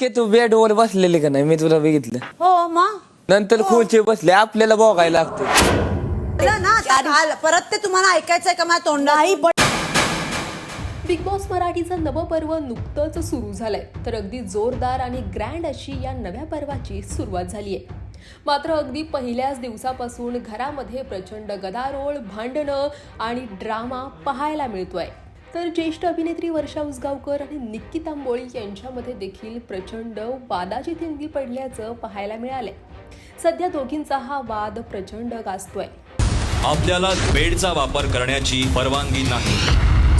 की तू बेडवर बसलेली का नाही? मी तुला बघितलं. हो मग नंतर खुर्ची बसले आपल्याला बघायला लागतं. ना आता परत ते तुम्हाला ऐकायचंय का माझ्या तोंडाई बिग बॉस मराठीचं नवं पर्व नुकतंच सुरू झालंय. तर अगदी जोरदार आणि ग्रँड अशी या नव्या पर्वाची सुरुवात झाली आहे मात्र अगदी पहिल्याच दिवसापासून घरामध्ये प्रचंड गदारोळ भांडणं आणि ड्रामा पाहायला मिळतोय. तर ज्येष्ठ अभिनेत्री वर्षा उसगावकर आणि निक्की तांबोळी यांच्यामध्ये देखील प्रचंड वादाची थिंडी पडल्याचं पाहायला मिळालंय. सध्या दोघींचा हा वाद प्रचंड गाजतोय. आपल्याला बेडचा वापर करण्याची परवानगी नाही.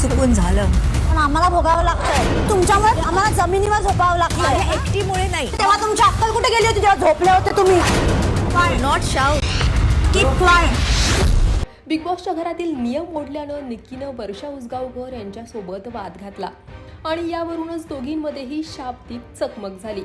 चुकून झालं. पण आम्हाला भोगावं लागतंय. तुमच्यामुळे आम्हाला जमिनीवर झोपावं लागतं एकटीमुळे नाही. तेव्हा तुमची अक्कल कुठे गेली होती जेव्हा झोपले होते तुम्ही? Not shout keep flying big बॉसच्या घरातील नियम मोडल्यानं निक्कीनं वर्षा उसगावकर यांच्यासोबत वाद घातला. आणि यावरूनच दोघींमध्येही शाब्दिक चकमक झाली.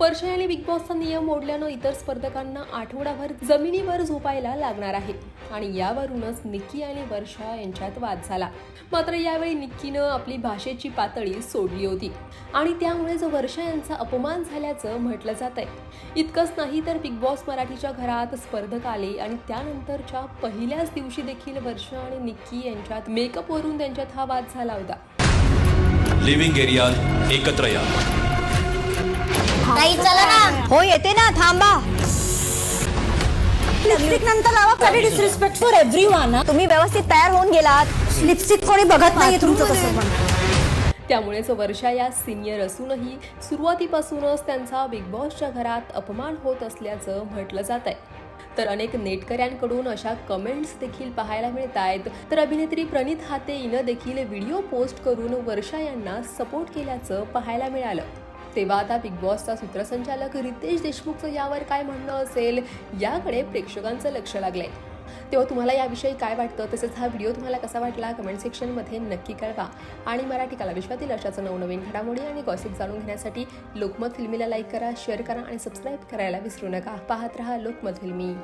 वर्षा यांनी बिग बॉसचा नियम मोडल्यानं इतर स्पर्धकांना आठवडाभर जमिनीवर झोपायला लागणार आहे. आणि यावरूनच निक्की आणि वर्षा यांच्यात वाद झाला. मात्र यावेळी निक्कीनं आपली भाषेची पातळी सोडली होती. आणि त्यामुळेच वर्षा यांचा अपमान झाल्याचं म्हटलं जात आहे इतकंच नाही तर बिग बॉस मराठीच्या घरात स्पर्धक आले आणि त्यानंतरच्या पहिल्याच दिवशी देखील वर्षा आणि निक्की यांच्यात मेकअपवरून त्यांच्यात हा वाद झाला होता. लिव्हिंग एरियात एकत्र या. ताई चला ना. हो येते ना थांबा. लिपस्टिक नंतर लावा कधी डिसरिस्पेक्ट फॉर एव्हरी वन तुम्ही व्यवस्थित तयार होऊन गेलात. लिपस्टिक कोणी बघत नाहीये तुमचं तसं पण. त्यामुळेच वर्षा या सिनियर असूनही सुरुवातीपासूनच त्यांचा बिग बॉसच्या घरात अपमान होत असल्याचं म्हटलं जात आहे. तर अनेक नेटकऱ्यांकडून अशा कमेंट्स देखील पाहायला मिळत आहेत. तर अभिनेत्री प्रणित हाते हिनं देखील व्हिडिओ पोस्ट करून वर्षा यांना सपोर्ट केल्याचं पाहायला मिळालं. तेव्हा आता बिग बॉसचा सूत्रसंचालक रितेश देशमुखचं यावर काय म्हणणं असेल याकडे प्रेक्षकांचं लक्ष लागलंय. तेव्हा तुम्हाला याविषयी काय वाटतं? तसेच हा व्हिडिओ तुम्हाला कसा वाटला? कमेंट सेक्शनमध्ये नक्की कळवा. आणि मराठी कला विश्वातील अशाच नवनवीन घडामोडी आणि गॉसिप जाणून घेण्यासाठी लोकमत फिल्मीला लाईक करा शेअर करा आणि सबस्क्राईब करायला विसरू नका. पाहत रहा लोकमत फिल्मी.